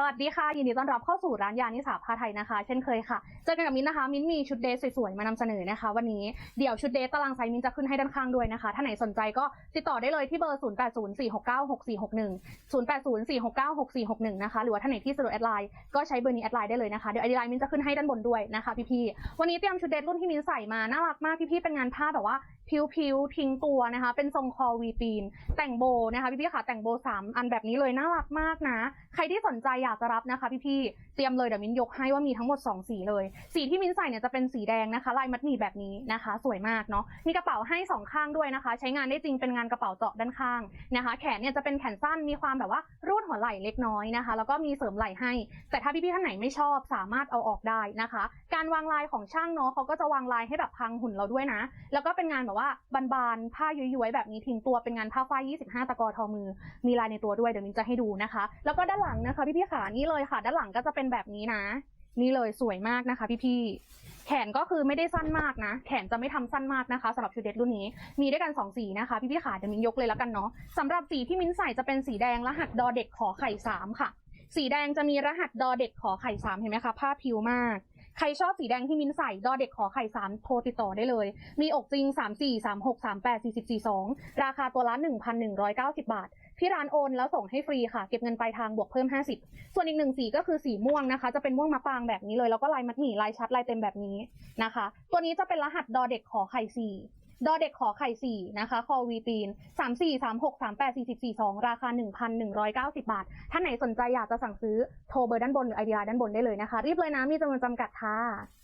สวัสดีค่ะ ยินดีต้อนรับเข้าสู่ร้านยานิสาพาไทยนะคะ เช่นเคยค่ะ เจอกันกับมิ้นนะคะ มิ้นมีชุดเดทสวยๆ มานำเสนอนะคะ วันนี้เดี๋ยวชุดเดทตารางไซส์มิ้นจะขึ้นให้ด้านข้างด้วยนะคะ ถ้าไหนสนใจก็ติดต่อได้เลยที่เบอร์ 0804696461 0804696461 นะคะ หรือว่าท่านไหนที่สะดวกแอดไลน์ก็ใช้เบอร์นี้แอดไลน์ได้เลยนะคะเดี๋ยวแอดไลน์มิ้นจะขึ้นให้ด้านบนด้วยนะคะพี่ๆวันนี้เตรียมชุดเดทรุ่นที่มิ้นใส่มาน่ารักมากพี่ๆเป็นงานผ้าแบบว่า พิวๆทิ้งตัวนะคะ เป็นทรงคอวีปีน แต่งโบนะคะพี่ๆค่ะแต่งโบสามอันแบบนี้เลยน่ารักมากนะ ใครที่สนใจอยากจะรับนะคะ พี่ๆเตรียมเลยเดี๋ยวมิ้นยกให้ว่ามีทั้งหมด 2 สีเลย สีที่มิ้นใส่เนี่ยจะเป็นสีแดงนะคะลายมัดหมี่แบบนี้นะคะ สวยมากเนาะมีกระเป๋าให้สองข้างด้วยนะคะ ใช้งานได้จริงเป็นงานกระเป๋าเจาะด้านข้างนะคะ แขนเนี่ยจะเป็นแขนสั้นมีความแบบว่ารูดหัวไหล่เล็กน้อยนะคะ แล้วก็มีเสริมไหล่ให้ แต่ถ้าพี่ๆท่านไหนไม่ชอบสามารถเอาออกได้นะคะ การวางลายของช่างเนาะเขาก็จะวางลายให้แบบพังหุ่นเราด้วยนะ แล้วก็เป็นงานแบบว่าบานๆผ้าย้วยๆแบบนี้ทิ้งตัวเป็นงานผ้าฝ้าย 25 ตะกอทอมือ มีลายในตัวด้วยเดี๋ยวมิ้นจะให้ดูนะคะ แล้วก็ด้านหลังนะคะพี่ๆขานี่เลยค่ะ ด้านหลังก็จะเป็นแบบนี้นะ นี่เลยสวยมากนะคะ พี่ๆแขนก็คือไม่ได้สั้นมากนะ แขนจะไม่ทำสั้นมากนะคะสำหรับชุดเดทรุ่นนี้มีด้วยกัน 2 สีนะคะพี่ๆขาเดี๋ยวมิ้นยกเลยแล้วกันเนาะสำหรับสีที่มิ้นใส่จะเป็นสีแดงรหัสดอเด็กขอไข่สามค่ะ สีแดงจะมีรหัสดอเด็กขอไข่สามเห็นไหมคะผ้าพิวมาก ใครชอบสีแดงที่มิ้นใส่ดอเด็กขอไข่สามโทรติดต่อได้เลย มีอกจริง3 4 3 6 3 8 4 0 4 2ราคาตัวละ1,190บาทที่ร้านโอนแล้วส่งให้ฟรีค่ะ เก็บเงินปลายทางบวกเพิ่ม 50 ส่วนอีกหนึ่งสีก็คือสีม่วงนะคะ จะเป็นม่วงมะปางแบบนี้เลย แล้วก็ลายมัดหมี่ลายชัดลายเต็มแบบนี้นะคะ ตัวนี้จะเป็นรหัสดอเด็กขอไข่สี่ ดอเด็กขอไข่สี่นะคะคอวีปีนสามสี่สามหกสามแปดสี่สิบสี่สองราคาหนึ่งพันหนึ่งร้อยเก้าสิบาท ท่านไหนสนใจอยากจะสั่งซื้อโทรเบอร์ด้านบนหรือไอเดียด้านบนได้เลยนะคะ รีบเลยนะมีจำนวนจำกัดค่ะ